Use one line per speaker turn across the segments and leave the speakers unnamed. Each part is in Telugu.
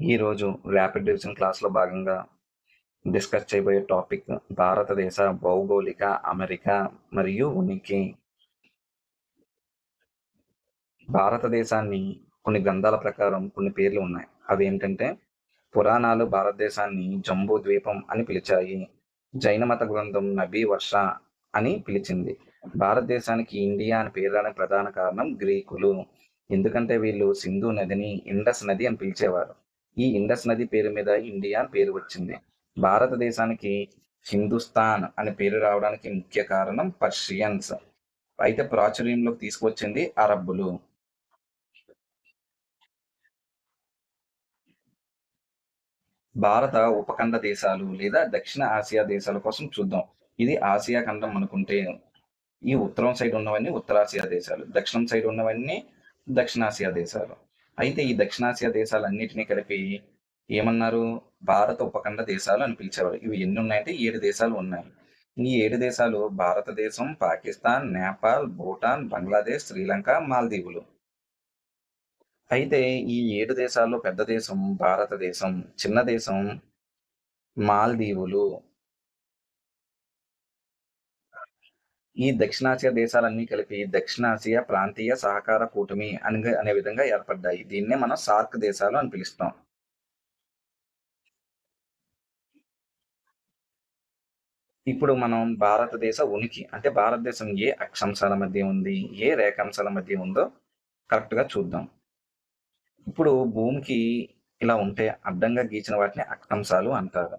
ఈరోజు ర్యాపిడ్ డివిజన్ క్లాస్లో భాగంగా డిస్కస్ చేయబోయే టాపిక్ భారతదేశ భౌగోళిక అమెరికా మరియు ఉనికి. భారతదేశాన్ని కొన్ని గ్రంథాల ప్రకారం కొన్ని పేర్లు ఉన్నాయి. అవి ఏంటంటే పురాణాలు భారతదేశాన్ని జంబూ ద్వీపం అని పిలిచాయి జైన మత గ్రంథం నబీ వర్ష అని పిలిచింది. భారతదేశానికి ఇండియా అని పేర్లడానికి ప్రధాన కారణం గ్రీకులు. ఎందుకంటే వీళ్ళు సింధు నదిని ఇండస్ నది అని పిలిచేవారు. ఈ ఇండస్ నది పేరు మీద ఇండియా అని పేరు వచ్చింది. భారతదేశానికి హిందుస్థాన్ అనే పేరు రావడానికి ముఖ్య కారణం పర్షియన్స్. అయితే ప్రాచుర్యంలోకి తీసుకొచ్చింది అరబ్బులు. భారత ఉపఖండ దేశాలు లేదా దక్షిణ ఆసియా దేశాల కోసం చూద్దాం. ఇది ఆసియా ఖండం అనుకుంటే ఈ ఉత్తరం సైడ్ ఉన్నవన్నీ ఉత్తరాసియా దేశాలు దక్షిణం సైడ్ ఉన్నవన్నీ దక్షిణాసియా దేశాలు. అయితే ఈ దక్షిణాసియా దేశాలన్నిటినీ కలిపి ఏమన్నారు? భారత ఉపఖండ దేశాలు అని పిలిచేవారు. ఇవి ఎన్ని ఉన్నాయంటే ఏడు దేశాలు ఉన్నాయి. ఈ ఏడు దేశాలు భారతదేశం పాకిస్తాన్ నేపాల్ భూటాన్ బంగ్లాదేశ్ శ్రీలంక మాల్దీవులు. అయితే ఈ ఏడు దేశాల్లో పెద్ద దేశం భారతదేశం చిన్న దేశం మాల్దీవులు. ఈ దక్షిణాసియా దేశాలన్నీ కలిపి దక్షిణాసియా ప్రాంతీయ సహకార కూటమి అని అనే విధంగా ఏర్పడ్డాయి. దీన్నే మనం సార్క్ దేశాలు అని పిలుస్తాం. ఇప్పుడు మనం భారతదేశ ఉనికి అంటే భారతదేశం ఏ అక్షాంశాల మధ్య ఉంది? ఏ రేఖాంశాల మధ్య ఉందో కరెక్ట్గా చూద్దాం. ఇప్పుడు భూమికి ఇలా ఉంటే అడ్డంగా గీచిన వాటిని అక్షాంశాలు అంటారు.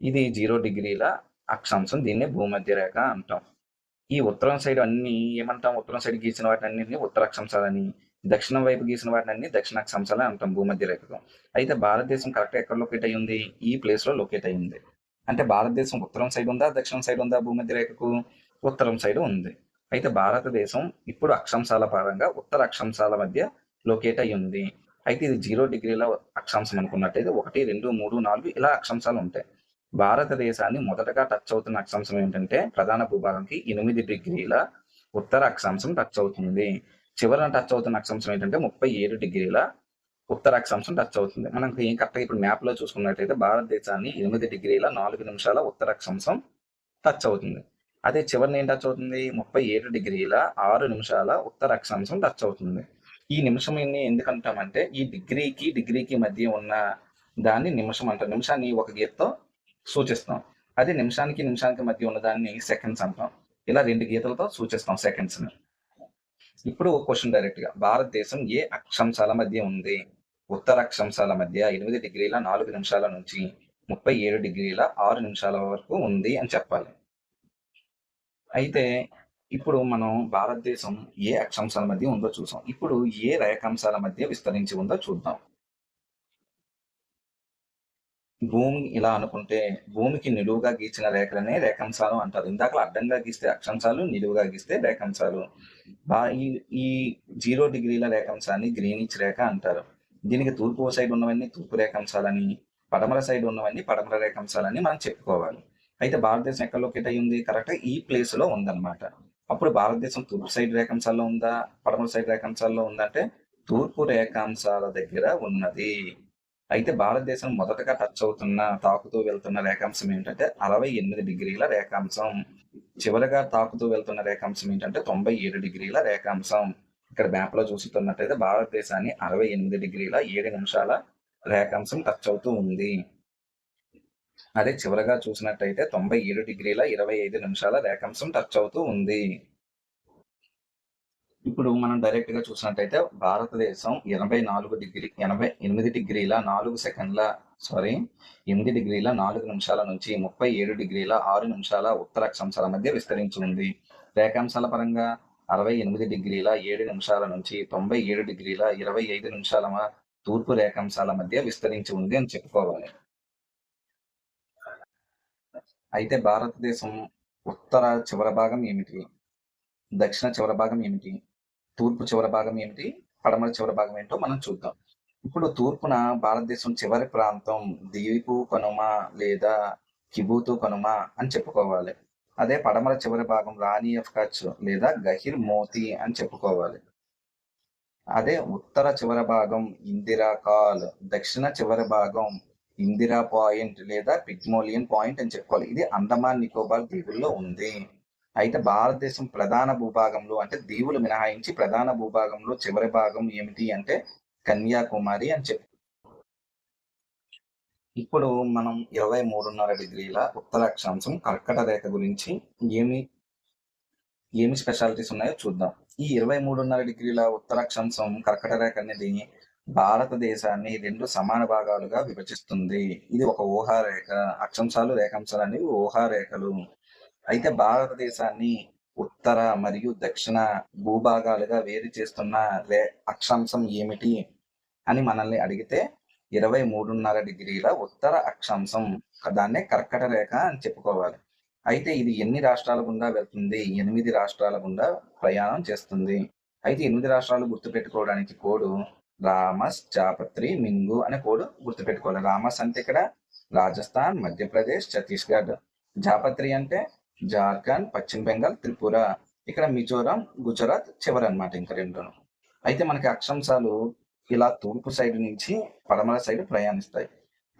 ఇది జీరో డిగ్రీల అక్షాంశం. దీన్నే భూమధ్య రేఖ అంటాం. ఈ ఉత్తరం సైడ్ అన్ని ఏమంటాం? ఉత్తరం సైడ్ గీసిన వాటిని అన్నింటినీ ఉత్తర అక్షాంశాలని దక్షిణం వైపు గీసిన వాటిని అన్ని దక్షిణ అంటాం భూమధ్య రేఖకు. అయితే భారతదేశం కరెక్ట్ ఎక్కడ లొకేట్ అయ్యి ఉంది ఈ ప్లేస్లో లొకేట్ అయ్యింది. అంటే భారతదేశం ఉత్తరం సైడ్ ఉందా దక్షిణం సైడ్ ఉందా భూమధ్య రేఖకు? ఉత్తరం సైడ్ ఉంది. అయితే భారతదేశం ఇప్పుడు అక్షాంశాల పరంగా ఉత్తర అక్షాంశాల మధ్య లొకేట్ అయ్యి ఉంది అయితే ఇది జీరో డిగ్రీల అక్షాంశం అనుకున్నట్టయితే ఒకటి రెండు మూడు నాలుగు ఇలా అక్షాంశాలు ఉంటాయి. భారతదేశాన్ని మొదటగా టచ్ అవుతున్న అక్షాంశం ఏంటంటే ప్రధాన భూభాగంకి ఎనిమిది డిగ్రీల ఉత్తర అక్షాంశం టచ్ అవుతుంది. చివరన టచ్ అవుతున్న అక్షాంశం ఏంటంటే ముప్పై ఏడు డిగ్రీల ఉత్తర అక్షాంశం టచ్ అవుతుంది. మనం కరెక్ట్గా ఇప్పుడు మ్యాప్లో చూసుకున్నట్లయితే భారతదేశాన్ని ఎనిమిది డిగ్రీల నాలుగు నిమిషాల ఉత్తర అక్షాంశం టచ్ అవుతుంది. అదే చివరిని ఏం టచ్ అవుతుంది? ముప్పై ఏడు డిగ్రీల ఆరు నిమిషాల ఉత్తర అక్షాంశం టచ్ అవుతుంది. ఈ నిమిషం ఎందుకు అంటామంటే ఈ డిగ్రీకి డిగ్రీకి మధ్య ఉన్న దాన్ని నిమిషం అంటారు. నిమిషాన్ని ఒక గీతతో సూచిస్తాం. అదే నిమిషానికి నిమిషానికి మధ్య ఉన్న దాన్ని సెకండ్స్ అంటాం. ఇలా రెండు గీతలతో సూచిస్తాం సెకండ్స్ ఇప్పుడు ఇప్పుడు క్వశ్చన్ డైరెక్ట్గా భారతదేశం ఏ అక్షాంశాల మధ్య ఉంది? ఉత్తర అక్షాంశాల మధ్య ఎనిమిది డిగ్రీల నాలుగు నిమిషాల నుంచి ముప్పై ఏడు డిగ్రీల ఆరు నిమిషాల వరకు ఉంది అని చెప్పాలి. అయితే ఇప్పుడు మనం భారతదేశం ఏ అక్షాంశాల మధ్య ఉందో చూసాం. ఇప్పుడు ఏ రేఖాంశాల మధ్య విస్తరించి ఉందో చూద్దాం. భూమి ఇలా అనుకుంటే భూమికి నిలువుగా గీచిన రేఖలనే రేఖాంశాలు అంటారు. ఇందాక అడ్డంగా గీస్తే అక్షాంశాలు నిలువుగా గీస్తే రేఖాంశాలు. ఈ ఈ జీరో డిగ్రీల రేఖాంశాన్ని గ్రీనిచ్ రేఖ అంటారు. దీనికి తూర్పు సైడ్ ఉన్నవన్నీ తూర్పు రేఖాంశాలని పడమర సైడ్ ఉన్నవన్నీ పడమర రేఖాంశాలని మనం చెప్పుకోవాలి. అయితే భారతదేశం ఎక్కడ లొకేట్ అయ్యి ఉంది? కరెక్ట్ ఈ ప్లేస్లో ఉందన్నమాట. అప్పుడు భారతదేశం తూర్పు సైడ్ రేఖాంశాల్లో ఉందా? పడమర సైడ్ రేఖాంశాల్లో ఉందంటే తూర్పు రేఖాంశాల దగ్గర ఉన్నది. అయితే భారతదేశం మొదటగా టచ్ అవుతున్న తాకుతూ వెళ్తున్న రేఖాంశం ఏంటంటే అరవై ఎనిమిది డిగ్రీల రేఖాంశం. చివరిగా తాకుతూ వెళ్తున్న రేఖాంశం ఏంటంటే తొంభై ఏడు డిగ్రీల రేఖాంశం. ఇక్కడ మ్యాప్లో చూస్తున్నట్టయితే భారతదేశాన్ని అరవై ఎనిమిది డిగ్రీల ఏడు నిమిషాల రేఖాంశం టచ్ అవుతూ ఉంది. అదే చివరగా చూసినట్టయితే తొంభై ఏడు డిగ్రీల ఇరవై ఐదు నిమిషాల రేఖాంశం టచ్ అవుతూ ఉంది. ఇప్పుడు మనం డైరెక్ట్గా చూసినట్టయితే భారతదేశం ఎనభై నాలుగు డిగ్రీ ఎనభై ఎనిమిది డిగ్రీల నాలుగు సెకండ్ల సారీ ఎనిమిది డిగ్రీల నాలుగు నిమిషాల నుంచి ముప్పై ఏడు డిగ్రీల ఆరు నిమిషాల ఉత్తర అక్షాంశాల మధ్య విస్తరించి ఉంది. రేఖాంశాల పరంగా అరవై ఎనిమిది డిగ్రీల ఏడు నిమిషాల నుంచి తొంభై ఏడు డిగ్రీల ఇరవై ఐదు నిమిషాల తూర్పు రేఖాంశాల మధ్య విస్తరించి ఉంది అని చెప్పుకోవాలి. అయితే భారతదేశం ఉత్తర చివర భాగం ఏమిటి? దక్షిణ చివర భాగం ఏమిటి? తూర్పు చివరి భాగం ఏమిటి పడమర చివరి భాగం ఏంటో మనం చూద్దాం. ఇప్పుడు తూర్పున భారతదేశం చివరి ప్రాంతం దీపు కనుమ లేదా కిబూతు కనుమ అని చెప్పుకోవాలి. అదే పడమర చివరి భాగం రాణి ఆఫ్ కచ్ లేదా గహిర్ మోతి అని చెప్పుకోవాలి. అదే ఉత్తర చివరి భాగం ఇందిరా కాల్ దక్షిణ చివరి భాగం ఇందిరా పాయింట్ లేదా పిగ్మోలియన్ పాయింట్ అని చెప్పుకోవాలి. ఇది అండమాన్ నికోబార్ దీవుల్లో ఉంది. అయితే భారతదేశం ప్రధాన భూభాగంలో అంటే దీవులు మినహాయించి ప్రధాన భూభాగంలో చివరి భాగం ఏమిటి అంటే కన్యాకుమారి అని చెప్పి. ఇప్పుడు మనం ఇరవై మూడున్నర డిగ్రీల ఉత్తర అక్షాంశం కర్కట రేఖ గురించి ఏమి ఏమి స్పెషాలిటీస్ ఉన్నాయో చూద్దాం. ఈ ఇరవై మూడున్నర డిగ్రీల ఉత్తర అక్షాంశం కర్కట రేఖ అనేది భారతదేశాన్ని రెండు సమాన భాగాలుగా విభజిస్తుంది. ఇది ఒక ఊహారేఖ. అక్షాంశాలు రేఖాంశాలు అనేవి ఊహారేఖలు. అయితే భారతదేశాన్ని ఉత్తర మరియు దక్షిణ భూభాగాలుగా వేరు చేస్తున్న లే అక్షాంశం ఏమిటి అని మనల్ని అడిగితే ఇరవై మూడున్నర డిగ్రీల ఉత్తర అక్షాంశం దాన్నే కర్కట రేఖ అని చెప్పుకోవాలి. అయితే ఇది ఎన్ని రాష్ట్రాల గుండా వెళ్తుంది? ఎనిమిది రాష్ట్రాల గుండా ప్రయాణం చేస్తుంది. అయితే ఎనిమిది రాష్ట్రాలు గుర్తుపెట్టుకోవడానికి కోడు రామస్ చాపత్రి మింగు అనే కోడ్ గుర్తుపెట్టుకోవాలి. రామస్ అంటే ఇక్కడ రాజస్థాన్ మధ్యప్రదేశ్ ఛత్తీస్గఢ్. జాపత్రి అంటే జార్ఖండ్ పశ్చిమ బెంగాల్ త్రిపుర. ఇక్కడ మిజోరాం గుజరాత్ చివరి అనమాట ఇంకా రెండు. అయితే మనకి అక్షాంశాలు ఇలా తూర్పు సైడ్ నుంచి పడమర సైడ్ ప్రయాణిస్తాయి.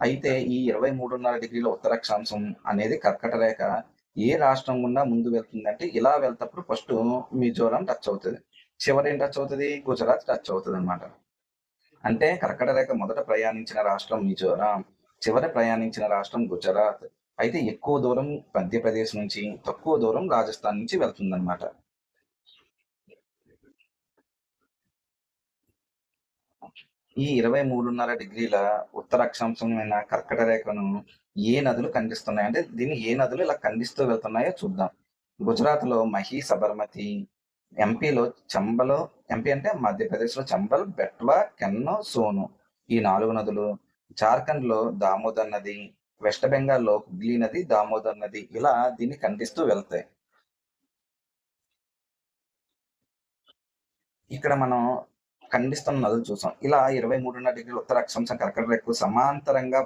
అయితే ఈ ఇరవై మూడున్నర డిగ్రీల ఉత్తరాక్షాంశం అనేది కర్కట రేఖ. ఏ రాష్ట్రం గుండా ముందు వెళ్తుందంటే ఇలా వెళ్తప్పుడు ఫస్ట్ మిజోరాం టచ్ అవుతుంది. చివరి ఏం టచ్ అవుతుంది? గుజరాత్ టచ్ అవుతుంది అనమాట అంటే కర్కట రేఖ మొదట ప్రయాణించిన రాష్ట్రం మిజోరాం. చివరి ప్రయాణించిన రాష్ట్రం గుజరాత్. అయితే ఎక్కువ దూరం మధ్యప్రదేశ్ నుంచి తక్కువ దూరం రాజస్థాన్ నుంచి వెళ్తుందన్నమాట. ఈ ఇరవై మూడున్నర డిగ్రీల ఉత్తర అక్షాంశమైన కర్కట రేఖను ఏ నదులు ఖండిస్తున్నాయి? అంటే దీన్ని ఏ నదులు ఇలా ఖండిస్తూ వెళ్తున్నాయో చూద్దాం. గుజరాత్లో మహి సబర్మతి ఎంపీలో చంబలో ఎంపీ అంటే మధ్యప్రదేశ్లో చంబల్ బెట్వా కెన్నో సోను ఈ నాలుగు నదులు. జార్ఖండ్లో దామోదర్ నది వెస్ట్ బెంగాల్లో హుగ్లీ నది దామోదర్ నది ఇలా దీన్ని ఖండిస్తూ వెళ్తాయి. ఇక్కడ మనం ఖండిస్తున్న నదులు చూసాం. ఇలా ఇరవై మూడున్నర డిగ్రీల ఉత్తర అక్షాంశ కర్కట సమాంతరంగా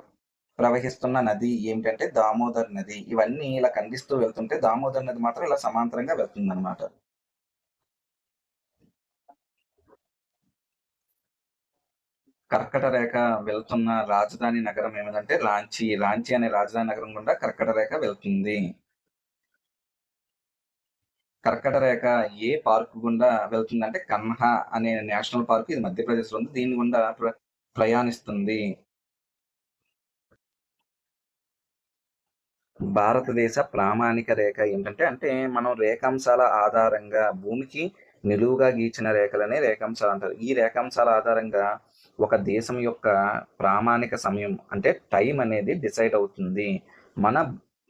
ప్రవహిస్తున్న నది ఏమిటంటే దామోదర్ నది. ఇవన్నీ ఇలా ఖండిస్తూ వెళ్తుంటే దామోదర్ నది మాత్రం ఇలా సమాంతరంగా వెళ్తుంది అనమాట కర్కట రేఖ వెళ్తున్న రాజధాని నగరం ఏమిటంటే రాంచీ. రాంచీ అనే రాజధాని నగరం గుండా కర్కట రేఖ వెళ్తుంది. కర్కట రేఖ ఏ పార్క్ గుండా వెళ్తుందంటే కన్హా అనే నేషనల్ పార్క్ ఇది మధ్యప్రదేశ్లో ఉంది. దీని గుండా ప్ర- ప్రయాణిస్తుంది. భారతదేశ ప్రామాణిక రేఖ ఏంటంటే అంటే మనం రేఖాంశాల ఆధారంగా భూమికి నిలువుగా గీచిన రేఖలనే రేఖాంశాలు అంటారు. ఈ రేఖాంశాల ఆధారంగా ఒక దేశం యొక్క ప్రామాణిక సమయం అంటే టైం అనేది డిసైడ్ అవుతుంది. మన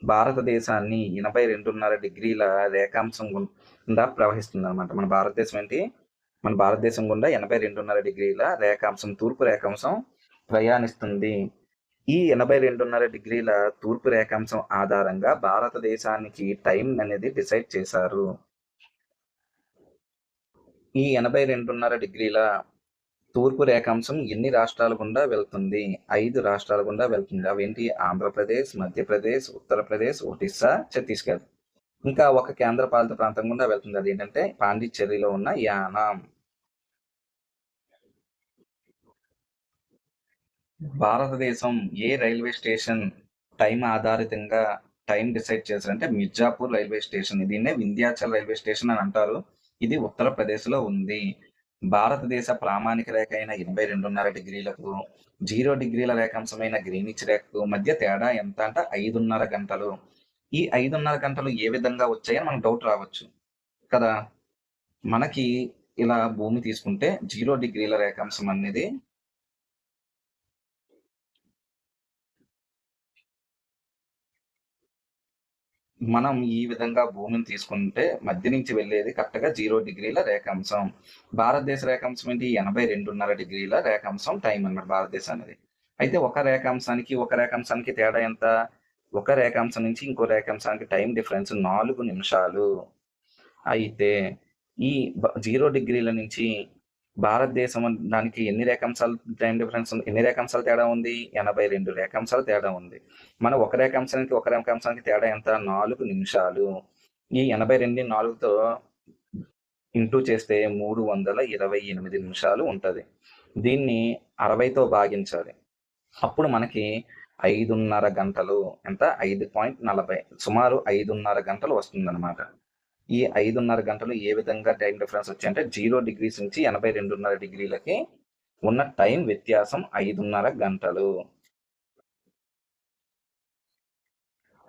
భారతదేశాన్ని ఎనభై రెండున్నర డిగ్రీల రేఖాంశం గుండా ప్రవహిస్తుంది అనమాట మన భారతదేశం ఏంటి? మన భారతదేశం గుండా ఎనభై రెండున్నర డిగ్రీల రేఖాంశం తూర్పు రేఖాంశం ప్రయాణిస్తుంది. ఈ ఎనభై రెండున్నర డిగ్రీల తూర్పు రేఖాంశం ఆధారంగా భారతదేశానికి టైం అనేది డిసైడ్ చేశారు. ఈ ఎనభై రెండున్నర డిగ్రీల తూర్పు రేఖాంశం ఎన్ని రాష్ట్రాల గుండా వెళ్తుంది? ఐదు రాష్ట్రాల గుండా వెళ్తుంది. అవేంటి? ఆంధ్రప్రదేశ్ మధ్యప్రదేశ్ ఉత్తరప్రదేశ్ ఒడిస్సా ఛత్తీస్గఢ్. ఇంకా ఒక కేంద్ర పాలిత ప్రాంతం గుండా వెళ్తుంది. అది ఏంటంటే పాండిచ్చేరిలో ఉన్న యానాం. భారతదేశం ఏ రైల్వే స్టేషన్ టైం ఆధారితంగా టైం డిసైడ్ చేశారంటే మిర్జాపూర్ రైల్వే స్టేషన్. దీన్నే వింధ్యాచల్ రైల్వే స్టేషన్ అని అంటారు. ఇది ఉత్తరప్రదేశ్లో ఉంది. భారతదేశ ప్రామాణిక రేఖ అయిన ఎనభై రెండున్నర డిగ్రీలకు జీరో డిగ్రీల రేఖాంశమైన గ్రీనిచ్ రేఖకు మధ్య తేడా ఎంత అంటే? ఐదున్నర గంటలు. ఈ ఐదున్నర గంటలు ఏ విధంగా వచ్చాయని మనకు డౌట్ రావచ్చు. కదా? మనకి ఇలా భూమి తీసుకుంటే జీరో డిగ్రీల రేఖాంశం అనేది మనం ఈ విధంగా భూమిని తీసుకుంటే మధ్య నుంచి వెళ్ళేది కరెక్ట్గా జీరో డిగ్రీల రేఖాంశం. భారతదేశ రేఖాంశం ఏంటి? ఎనభై రెండున్నర డిగ్రీల రేఖాంశం టైం అన్నమాట భారతదేశం అనేది. అయితే ఒక రేఖాంశానికి ఒక రేఖాంశానికి తేడా ఎంత? ఒక రేఖాంశం నుంచి ఇంకో రేఖాంశానికి టైం డిఫరెన్స్ నాలుగు నిమిషాలు. అయితే ఈ జీరో డిగ్రీల నుంచి భారతదేశం దానికి ఎన్ని రేఖాంశాలు టైం డిఫరెన్స్ ఉంది? ఎన్ని రేఖాంశాలు తేడా ఉంది? ఎనభై రెండు రేఖాంశాలు తేడా ఉంది. మన ఒక రేఖాంశానికి ఒక రేఖాంశానికి తేడా ఎంత? నాలుగు నిమిషాలు. ఈ ఎనభై రెండు నాలుగుతో ఇంటూ చేస్తే మూడు వందల ఇరవై ఎనిమిది నిమిషాలు ఉంటుంది. దీన్ని అరవైతో భాగించాలి. అప్పుడు మనకి ఐదున్నర గంటలు. ఎంత? ఐదు పాయింట్ నలభై. సుమారు ఐదున్నర గంటలు వస్తుందన్నమాట. ఈ ఐదున్నర గంటలు ఏ విధంగా టైం డిఫరెన్స్ వచ్చాయంటే జీరో డిగ్రీస్ నుంచి ఎనభై రెండున్నర డిగ్రీలకి ఉన్న టైం వ్యత్యాసం ఐదున్నర గంటలు.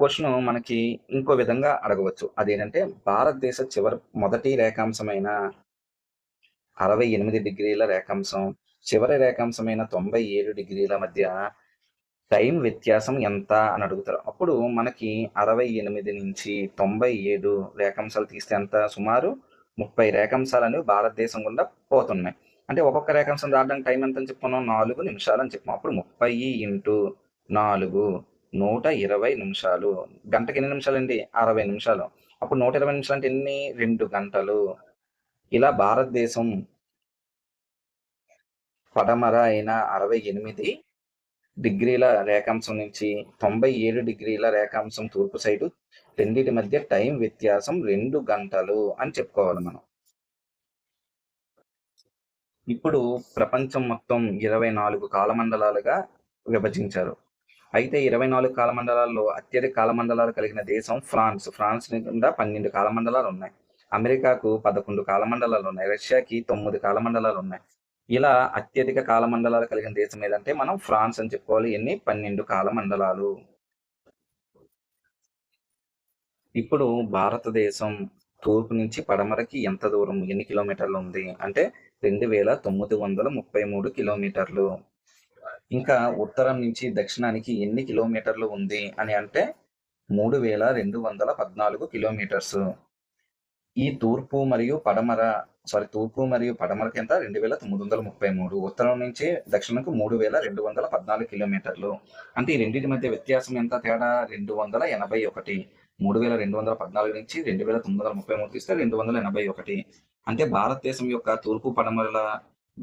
క్వశ్చన్ మనకి ఇంకో విధంగా అడగవచ్చు. అదేంటంటే భారతదేశ చివరి మొదటి రేఖాంశమైన అరవై ఎనిమిది డిగ్రీల రేఖాంశం చివరి రేఖాంశమైన తొంభై ఏడు డిగ్రీల మధ్య టైం వ్యత్యాసం ఎంత అని అడుగుతారు. అప్పుడు మనకి అరవై ఎనిమిది నుంచి తొంభై ఏడు రేఖాంశాలు తీస్తే ఎంత? సుమారు ముప్పై రేఖాంశాలు అనేవి భారతదేశం గుండా పోతున్నాయి. అంటే ఒక్కొక్క రేఖాంశం దాటడానికి టైం ఎంత అని చెప్పుకున్నాం నాలుగు నిమిషాలు అని చెప్పాం అప్పుడు ముప్పై ఇంటూ నాలుగు నూట ఇరవై నిమిషాలు. గంటకి ఎన్ని నిమిషాలు అండి అరవై నిమిషాలు. అప్పుడు నూట ఇరవై నిమిషాలు అంటే ఎన్ని? రెండు గంటలు. ఇలా భారతదేశం పడమర అయిన అరవై ఎనిమిది డిగ్రీల రేఖాంశం నుంచి తొంభై ఏడు డిగ్రీల రేఖాంశం తూర్పు సైడు రెండింటి మధ్య టైం వ్యత్యాసం రెండు గంటలు అని చెప్పుకోవాలి మనం. ఇప్పుడు ప్రపంచం మొత్తం ఇరవై నాలుగు కాలమండలాలుగా విభజించారు. అయితే ఇరవై నాలుగు కాలమండలాల్లో అత్యధిక కాలమండలాలు కలిగిన దేశం ఫ్రాన్స్. ఫ్రాన్స్ నిండా పన్నెండు కాలమండలాలు ఉన్నాయి. అమెరికాకు పదకొండు కాలమండలాలు ఉన్నాయి. రష్యాకి తొమ్మిది కాలమండలాలు ఉన్నాయి. ఇలా అత్యధిక కాలమండలాలు కలిగిన దేశం ఏదంటే మనం ఫ్రాన్స్ అని చెప్పుకోవాలి. ఎన్ని? పన్నెండు కాలమండలాలు. ఇప్పుడు భారతదేశం తూర్పు నుంచి పడమరకి ఎంత దూరం? ఎన్ని కిలోమీటర్లు ఉంది? అంటే రెండు వేల తొమ్మిది వందల ముప్పై మూడు కిలోమీటర్లు. ఇంకా ఉత్తరం నుంచి దక్షిణానికి ఎన్ని కిలోమీటర్లు ఉంది అని అంటే మూడు వేల రెండు వందల పద్నాలుగు కిలోమీటర్స్. ఈ తూర్పు మరియు పడమర సారీ తూర్పు మరియు పడమరకు ఎంత? రెండు వేల తొమ్మిది వందల ముప్పై మూడు. ఉత్తరం నుంచి దక్షిణకు మూడు వేల రెండు వందల పద్నాలుగు కిలోమీటర్లు. అంటే ఈ రెండింటి మధ్య వ్యత్యాసం ఎంత? తేడా రెండు వందల ఎనభై ఒకటి. మూడు వేల రెండు వందల పద్నాలుగు నుంచి రెండు వేల తొమ్మిది వందల ముప్పై మూడు తీస్తే రెండు వందల ఎనభై ఒకటి. అంటే భారతదేశం యొక్క తూర్పు పడమరల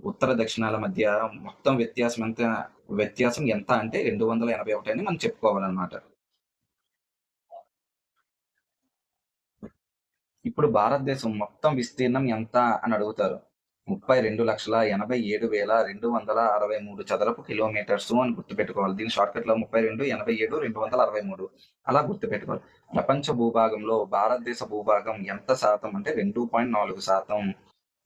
ఉత్తర దక్షిణాల మధ్య మొత్తం వ్యత్యాసం ఎంత? వ్యత్యాసం ఎంత అంటే రెండు వందల ఎనభై ఒకటి అని మనం చెప్పుకోవాలన్నమాట. ఇప్పుడు భారతదేశం మొత్తం విస్తీర్ణం ఎంత అని అడుగుతారు? ముప్పై రెండు లక్షల ఎనభై ఏడు వేల రెండు వందల అరవై మూడు చదరపు కిలోమీటర్స్ అని గుర్తుపెట్టుకోవాలి. దీని షార్ట్కట్లో ముప్పై రెండు ఎనభై ఏడు రెండు వందల అరవై మూడు. అలా గుర్తుపెట్టుకోవాలి. ప్రపంచ భూభాగంలో భారతదేశ భూభాగం ఎంత శాతం అంటే రెండు పాయింట్ నాలుగు శాతం.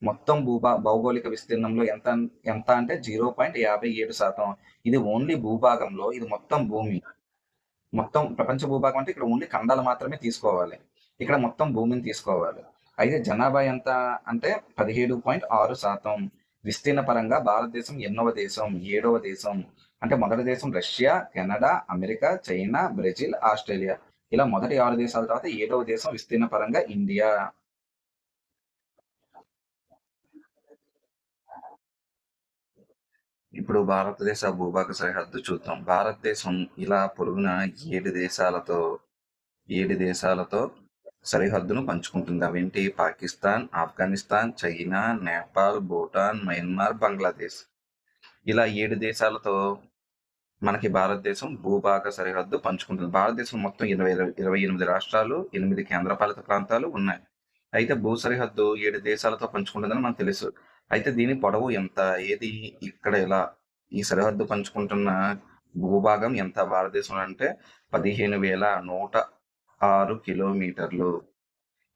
మొత్తం భూభా భౌగోళిక విస్తీర్ణంలో ఎంత ఎంత అంటే జీరో పాయింట్ యాభై ఏడు శాతం. ఇది ఓన్లీ భూభాగంలో ఇది మొత్తం భూమి. మొత్తం ప్రపంచ భూభాగం అంటే ఇక్కడ ఓన్లీ ఖండాలు మాత్రమే తీసుకోవాలి. ఇక్కడ మొత్తం భూమిని తీసుకోవాలి. అయితే జనాభా ఎంత అంటే పదిహేడు పాయింట్ ఆరు శాతం. విస్తీర్ణ పరంగా భారతదేశం ఎన్నవ దేశం ఏడవ దేశం. అంటే మొదటి దేశం Russia Canada America China Brazil Australia. ఇలా మొదటి ఆరు దేశాల తర్వాత ఏడవ దేశం విస్తీర్ణ పరంగా ఇండియా. ఇప్పుడు భారతదేశ భూభాగ సరిహద్దు చూద్దాం. భారతదేశం ఇలా పొరుగున ఏడు దేశాలతో ఏడు దేశాలతో సరిహద్దును పంచుకుంటుంది. అవేంటి? Pakistan Afghanistan China Nepal Bhutan Myanmar Bangladesh. ఇలా ఏడు దేశాలతో మనకి భారతదేశం భూభాగ సరిహద్దు పంచుకుంటుంది. భారతదేశం మొత్తం ఇరవై ఇరవై ఎనిమిది రాష్ట్రాలు ఎనిమిది కేంద్రపాలిత ప్రాంతాలు ఉన్నాయి. అయితే భూ సరిహద్దు ఏడు దేశాలతో పంచుకుంటుందని మనకు తెలుసు. అయితే దీని పొడవు ఎంత? ఏది? ఇక్కడ ఇలా ఈ సరిహద్దు పంచుకుంటున్న భూభాగం ఎంత? భారతదేశంలో అంటే పదిహేను వేల నూట ఆరు కిలోమీటర్లు.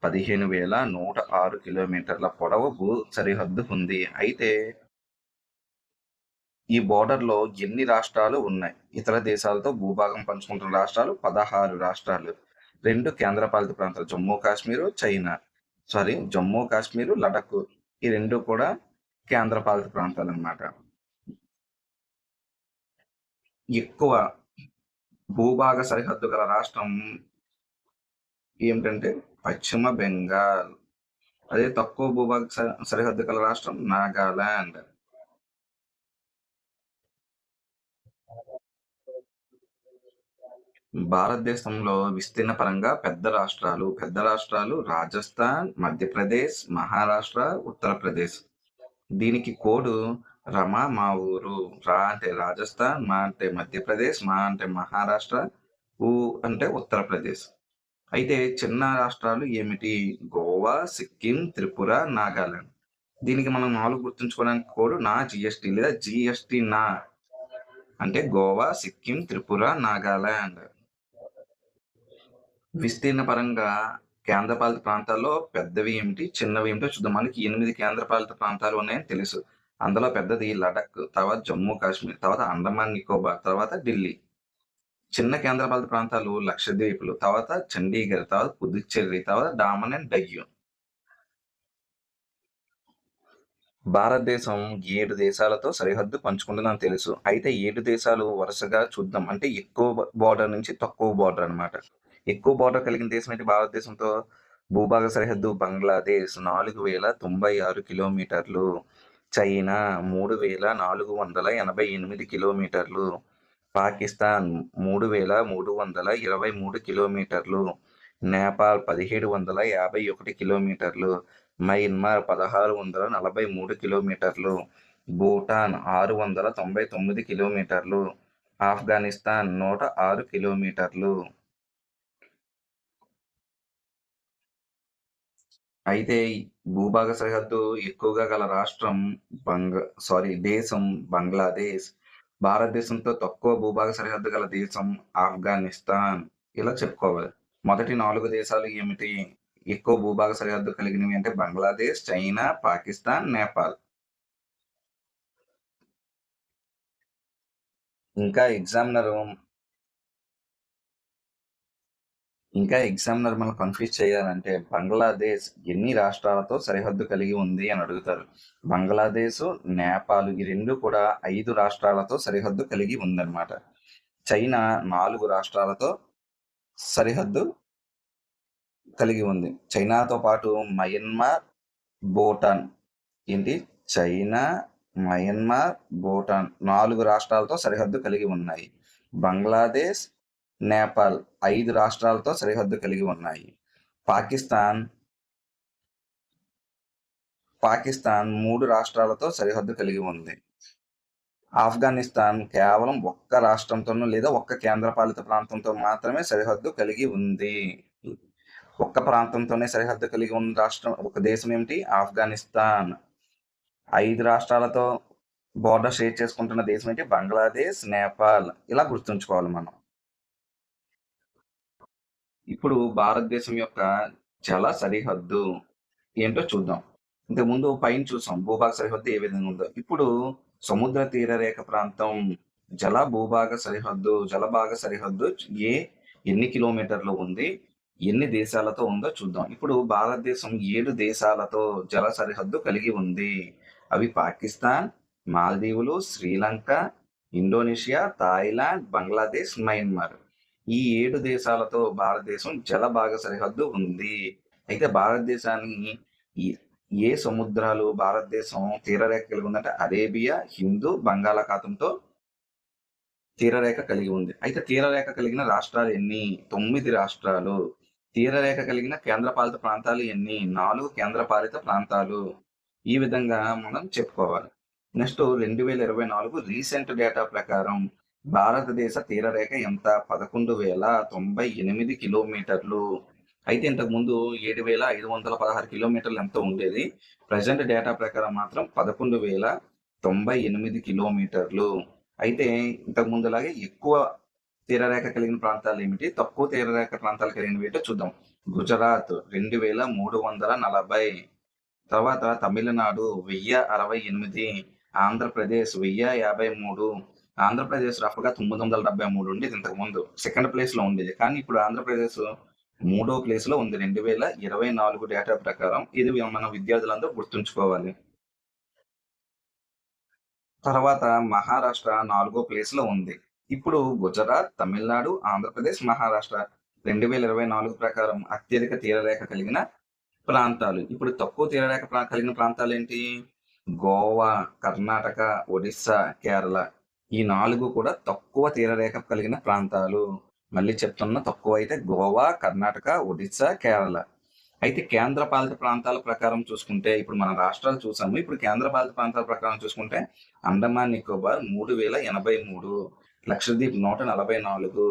పదిహేను వేల నూట ఆరు కిలోమీటర్ల పొడవు భూ సరిహద్దు ఉంది. అయితే ఈ బోర్డర్లో ఎన్ని రాష్ట్రాలు ఉన్నాయి? ఇతర దేశాలతో భూభాగం పంచుకుంటున్న రాష్ట్రాలు పదహారు రాష్ట్రాలు. రెండు కేంద్రపాలిత ప్రాంతాలు జమ్మూ కాశ్మీరు చైనా. సారీ జమ్మూ కాశ్మీరు లడక్ ఈ రెండు కూడా కేంద్రపాలిత ప్రాంతాలు అన్నమాట ఎక్కువ భూభాగ సరిహద్దు గల రాష్ట్రం ఏమిటంటే పశ్చిమ బెంగాల్. అదే తక్కువ భూభాగ సరిహద్దు గల రాష్ట్రం నాగాలాండ్. భారతదేశంలో విస్తీర్ణ పరంగా పెద్ద రాష్ట్రాలు పెద్ద రాష్ట్రాలు రాజస్థాన్ మధ్యప్రదేశ్ మహారాష్ట్ర ఉత్తరప్రదేశ్. దీనికి కోడు రమా మా ఊరు. రా అంటే రాజస్థాన్ మా అంటే మధ్యప్రదేశ్ మా అంటే మహారాష్ట్ర ఊ అంటే ఉత్తరప్రదేశ్. అయితే చిన్న రాష్ట్రాలు ఏమిటి? గోవా సిక్కిం త్రిపుర నాగాలాండ్. దీనికి మనం నాలుగు గుర్తుంచుకోవడానికి కోడ్ నా జిఎస్టి లేదా జిఎస్టి నా. అంటే గోవా సిక్కిం త్రిపుర నాగాలాండ్. విస్తీర్ణ పరంగా కేంద్రపాలిత ప్రాంతాల్లో పెద్దవి ఏమిటి? చిన్నవి ఏమిటో చూద్దాం. మనకి ఎనిమిది కేంద్రపాలిత ప్రాంతాలు ఉన్నాయని తెలుసు. అందులో పెద్దది లడక్ తర్వాత జమ్మూ కాశ్మీర్ తర్వాత అండమాన్ నికోబార్ తర్వాత ఢిల్లీ. చిన్న కేంద్రపాలిత ప్రాంతాలు లక్షద్వీపులు తర్వాత చండీగఢ్ తర్వాత పుదుచ్చేరి తర్వాత డామన్ అండ్ డయ్యూ భారతదేశం ఏడు దేశాలతో సరిహద్దు పంచుకుంటుందని తెలుసు. అయితే ఏడు దేశాలు వరుసగా చూద్దాం. అంటే ఎక్కువ బార్డర్ నుంచి తక్కువ బార్డర్ అన్నమాట. ఎక్కువ బార్డర్ కలిగిన దేశం అయితే భారతదేశంతో భూభాగ సరిహద్దు బంగ్లాదేశ్ నాలుగు వేల తొంభై ఆరు కిలోమీటర్లు. చైనా మూడు వేల నాలుగు వందల ఎనభై ఎనిమిది కిలోమీటర్లు. పాకిస్తాన్ మూడు వేల మూడు వందల ఇరవై మూడు కిలోమీటర్లు నేపాల్ పదిహేడు వందల యాభై ఒకటి కిలోమీటర్లు మయన్మార్ పదహారు వందల నలభై మూడు కిలోమీటర్లు భూటాన్ ఆరు వందల తొంభై తొమ్మిది కిలోమీటర్లు ఆఫ్ఘనిస్తాన్ నూట ఆరు కిలోమీటర్లు. అయితే భూభాగ సరిహద్దు ఎక్కువగా గల రాష్ట్రం బంగ సారీ దేశం బంగ్లాదేశ్. భారతదేశంతో తక్కువ భూభాగ సరిహద్దు గల దేశం ఆఫ్ఘనిస్తాన్. ఇలా చెప్పుకోవాలి. మొదటి నాలుగు దేశాలు ఏమిటి? ఎక్కువ భూభాగ సరిహద్దు కలిగినవి అంటే బంగ్లాదేశ్ చైనా పాకిస్తాన్ నేపాల్. ఇంకా ఎగ్జామినర్ ఇంకా ఎగ్జామినర్ మనం కన్ఫ్యూజ్ చేయాలంటే బంగ్లాదేశ్ ఎన్ని రాష్ట్రాలతో సరిహద్దు కలిగి ఉంది అని అడుగుతారు. బంగ్లాదేశ్ నేపాల్ ఈ రెండు కూడా ఐదు రాష్ట్రాలతో సరిహద్దు కలిగి ఉందన్నమాట. చైనా నాలుగు రాష్ట్రాలతో సరిహద్దు కలిగి ఉంది. చైనాతో పాటు మయన్మార్ భూటాన్. ఏంటి? చైనా మయన్మార్ భూటాన్ నాలుగు రాష్ట్రాలతో సరిహద్దు కలిగి ఉన్నాయి. బంగ్లాదేశ్ నేపాల్ ఐదు రాష్ట్రాలతో సరిహద్దు కలిగి ఉన్నాయి. పాకిస్తాన్ పాకిస్తాన్ మూడు రాష్ట్రాలతో సరిహద్దు కలిగి ఉంది. ఆఫ్ఘనిస్తాన్ కేవలం ఒక్క రాష్ట్రంతోనూ లేదా ఒక్క కేంద్రపాలిత ప్రాంతంతో మాత్రమే సరిహద్దు కలిగి ఉంది. ఒక్క ప్రాంతంతోనే సరిహద్దు కలిగి ఉన్న రాష్ట్రం ఒక దేశం ఏమిటి? ఆఫ్ఘనిస్తాన్. ఐదు రాష్ట్రాలతో బోర్డర్ షేర్ చేసుకుంటున్న దేశం ఏంటి బంగ్లాదేశ్ నేపాల్. ఇలా గుర్తుంచుకోవాలి మనం. ఇప్పుడు భారతదేశం యొక్క జల సరిహద్దు ఏంటో చూద్దాం. ఇంతకుముందు పైన చూసాం భూభాగ సరిహద్దు ఏ విధంగా ఉందో. ఇప్పుడు సముద్ర తీర రేఖ ప్రాంతం జల భూభాగ సరిహద్దు జలభాగ సరిహద్దు ఏ ఎన్ని కిలోమీటర్లు ఉంది ఎన్ని దేశాలతో ఉందో చూద్దాం. ఇప్పుడు భారతదేశం ఏడు దేశాలతో జల సరిహద్దు కలిగి ఉంది. అవి Pakistan మాల్దీవులు Sri Lanka Indonesia Thailand Bangladesh Myanmar. ఈ ఏడు దేశాలతో భారతదేశం జలభాగ సరిహద్దు ఉంది. అయితే భారతదేశాన్ని ఏ సముద్రాలు భారతదేశం తీరరేఖ కలిగి ఉందంటే అరేబియా హిందూ బంగాళాఖాతంతో తీరరేఖ కలిగి ఉంది. అయితే తీరరేఖ కలిగిన రాష్ట్రాలు ఎన్ని? తొమ్మిది రాష్ట్రాలు. తీరరేఖ కలిగిన కేంద్రపాలిత ప్రాంతాలు ఎన్ని? నాలుగు కేంద్రపాలిత ప్రాంతాలు. ఈ విధంగా మనం చెప్పుకోవాలి. నెక్స్ట్ రెండు వేల ఇరవై నాలుగు రీసెంట్ డేటా ప్రకారం భారతదేశ తీరరేఖ ఎంత? పదకొండు వేల తొంభై ఎనిమిది కిలోమీటర్లు. అయితే ఇంతకు ముందు ఏడు వేల ఐదు వందల పదహారు కిలోమీటర్లు ఎంత ఉండేది. ప్రజెంట్ డేటా ప్రకారం మాత్రం పదకొండు వేల తొంభై ఎనిమిది కిలోమీటర్లు. అయితే ఇంతకుముందులాగే ఎక్కువ తీరరేఖ కలిగిన ప్రాంతాలు ఏమిటి? తక్కువ తీరరేఖ ప్రాంతాలు కలిగినవి ఏంటో చూద్దాం. గుజరాత్ రెండు వేల మూడు వందల నలభై. తర్వాత తమిళనాడు వెయ్యి అరవై ఎనిమిది. ఆంధ్రప్రదేశ్ వెయ్యి యాభై మూడు. ఆంధ్రప్రదేశ్ రఫ్గా తొమ్మిది వందల డెబ్బై మూడు ఉండేది ఇంతకు ముందు సెకండ్ ప్లేస్లో ఉండేది. కానీ ఇప్పుడు ఆంధ్రప్రదేశ్ మూడో ప్లేస్లో ఉంది. రెండు వేల ఇరవై నాలుగు డేటా ప్రకారం ఇది మన విద్యార్థులందరూ గుర్తుంచుకోవాలి. తర్వాత మహారాష్ట్ర నాలుగో ప్లేస్లో ఉంది. ఇప్పుడు గుజరాత్ తమిళనాడు ఆంధ్రప్రదేశ్ మహారాష్ట్ర రెండు వేల ఇరవై నాలుగు ప్రకారం అత్యధిక తీరరేఖ కలిగిన ప్రాంతాలు. ఇప్పుడు తక్కువ తీరరేఖ కలిగిన ప్రాంతాలు ఏంటి? గోవా కర్ణాటక ఒడిస్సా కేరళ. ఈ నాలుగు కూడా తక్కువ తీరరేఖ కలిగిన ప్రాంతాలు. మళ్ళీ చెప్తున్న తక్కువ అయితే గోవా కర్ణాటక ఒడిస్సా కేరళ. అయితే కేంద్ర పాలిత ప్రాంతాల ప్రకారం చూసుకుంటే ఇప్పుడు మన రాష్ట్రాలు చూసాము. ఇప్పుడు కేంద్ర పాలిత ప్రాంతాల ప్రకారం చూసుకుంటే అండమాన్ నికోబార్ మూడు వేల ఎనభై మూడు. లక్షద్వీప్ నూట నలభై నాలుగు.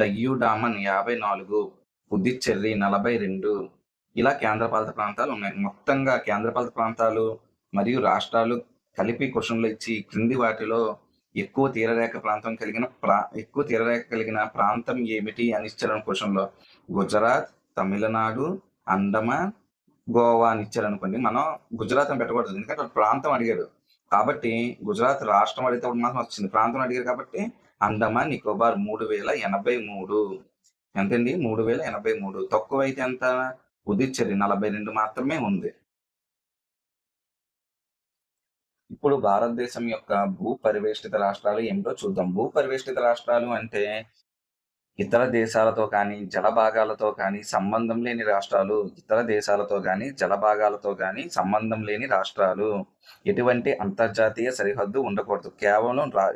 దయ్యూడామన్ యాభై నాలుగు. పుదుచ్చెర్రి నలభై రెండు. ఇలా కేంద్రపాలిత ప్రాంతాలు ఉన్నాయి. మొత్తంగా కేంద్రపాలిత ప్రాంతాలు మరియు రాష్ట్రాలు కలిపి క్వశ్చన్లు ఇచ్చి క్రింది వాటిలో ఎక్కువ తీరరేఖ ప్రాంతం కలిగిన ప్రా ఎక్కువ తీరరేఖ కలిగిన ప్రాంతం ఏమిటి అని ఇచ్చారు క్వశ్చన్లో గుజరాత్ తమిళనాడు అండమాన్ గోవా అని ఇచ్చారు అనుకోండి మనం గుజరాత్ అని పెట్టకూడదు. ఎందుకంటే ప్రాంతం అడిగాడు కాబట్టి గుజరాత్ రాష్ట్రం అడిగితే మాత్రం వచ్చింది ప్రాంతం అడిగారు కాబట్టి అండమాన్ నికోబార్ మూడు వేల ఎనభై మూడు. ఎంతండి? మూడు వేల ఎనభై మూడు. తక్కువ అయితే ఎంత? పుదుచ్చేరి నలభై రెండు మాత్రమే ఉంది. ఇప్పుడు భారతదేశం యొక్క భూ పరివేష్టిత రాష్ట్రాలు ఏమిటో చూద్దాం. భూ పరివేష్టిత రాష్ట్రాలు అంటే ఇతర దేశాలతో కానీ జలభాగాలతో కానీ సంబంధం లేని రాష్ట్రాలు ఇతర దేశాలతో కానీ జలభాగాలతో కానీ సంబంధం లేని రాష్ట్రాలు. ఎటువంటి అంతర్జాతీయ సరిహద్దు ఉండకూడదు. కేవలం రా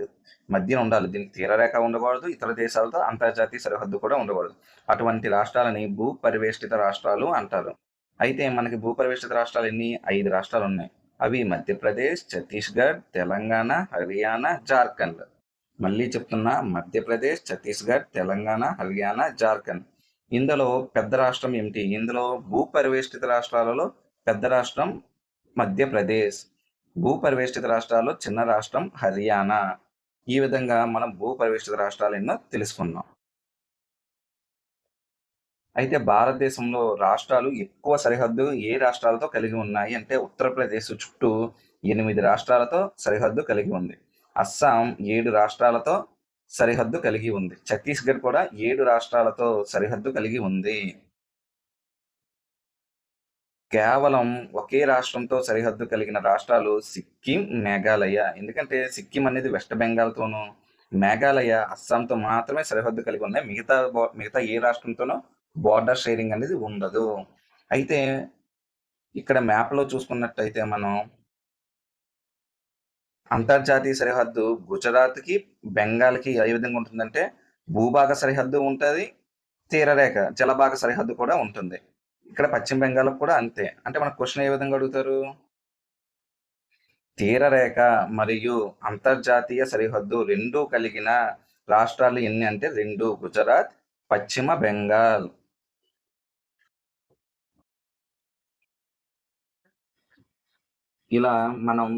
మధ్య ఉండాలి. దీనికి తీరరేఖ ఉండకూడదు. ఇతర దేశాలతో అంతర్జాతీయ సరిహద్దు కూడా ఉండకూడదు. అటువంటి రాష్ట్రాలని భూ పరివేష్టిత రాష్ట్రాలు అంటారు. అయితే మనకి భూ పరివేష్టిత రాష్ట్రాలు ఎన్ని? ఐదు రాష్ట్రాలు ఉన్నాయి. అవి మధ్యప్రదేశ్ ఛత్తీస్గఢ్ తెలంగాణ హర్యానా జార్ఖండ్. మళ్ళీ చెప్తున్నా మధ్యప్రదేశ్ ఛత్తీస్గఢ్ తెలంగాణ హర్యానా జార్ఖండ్. ఇందులో పెద్ద రాష్ట్రం ఏమిటి? ఇందులో భూపరివేష్టిత రాష్ట్రాలలో పెద్ద రాష్ట్రం మధ్యప్రదేశ్. భూ పరివేష్టిత రాష్ట్రాల్లో చిన్న రాష్ట్రం హర్యానా. ఈ విధంగా మనం భూపరివేష్టిత రాష్ట్రాలు ఎన్నో తెలుసుకున్నాం. అయితే భారతదేశంలో రాష్ట్రాలు ఎక్కువ సరిహద్దు ఏ రాష్ట్రాలతో కలిగి ఉన్నాయి అంటే ఉత్తరప్రదేశ్ చుట్టూ ఎనిమిది రాష్ట్రాలతో సరిహద్దు కలిగి ఉంది. అస్సాం ఏడు రాష్ట్రాలతో సరిహద్దు కలిగి ఉంది. ఛత్తీస్గఢ్ కూడా ఏడు రాష్ట్రాలతో సరిహద్దు కలిగి ఉంది. కేవలం ఒకే రాష్ట్రంతో సరిహద్దు కలిగిన రాష్ట్రాలు సిక్కిం మేఘాలయ. ఎందుకంటే సిక్కిం అనేది వెస్ట్ బెంగాల్తోనూ మేఘాలయ అస్సాంతో మాత్రమే సరిహద్దు కలిగి ఉన్నాయి. మిగతా మిగతా ఏ రాష్ట్రంతోనూ బార్డర్ షేరింగ్ అనేది ఉండదు. అయితే ఇక్కడ మ్యాప్లో చూసుకున్నట్టయితే మనం అంతర్జాతీయ సరిహద్దు గుజరాత్కి బెంగాల్కి ఏ విధంగా ఉంటుందంటే భూభాగ సరిహద్దు ఉంటుంది తీరరేఖ జలభాగ సరిహద్దు కూడా ఉంటుంది. ఇక్కడ పశ్చిమ బెంగాల్ కూడా అంతే. అంటే మన క్వశ్చన్ ఏ విధంగా అడుగుతారు? తీరరేఖ మరియు అంతర్జాతీయ సరిహద్దు రెండు కలిగిన రాష్ట్రాలు ఎన్ని అంటే రెండు గుజరాత్ పశ్చిమ బెంగాల్. ఇలా మనం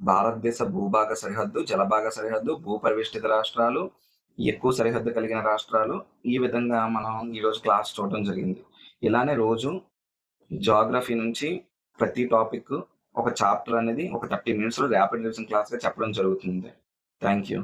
భారతదేశ భూభాగ సరిహద్దు జలభాగ సరిహద్దు భూపరివేష్టిత రాష్ట్రాలు ఎక్కువ సరిహద్దు కలిగిన రాష్ట్రాలు ఈ విధంగా మనం ఈరోజు క్లాస్ చూడడం జరిగింది. ఇలానే రోజు జాగ్రఫీ నుంచి ప్రతి టాపిక్ ఒక చాప్టర్ అనేది ఒక థర్టీ మినిట్స్లో ర్యాపిడ్ రివిజన్ క్లాస్గా చెప్పడం జరుగుతుంది. Thank you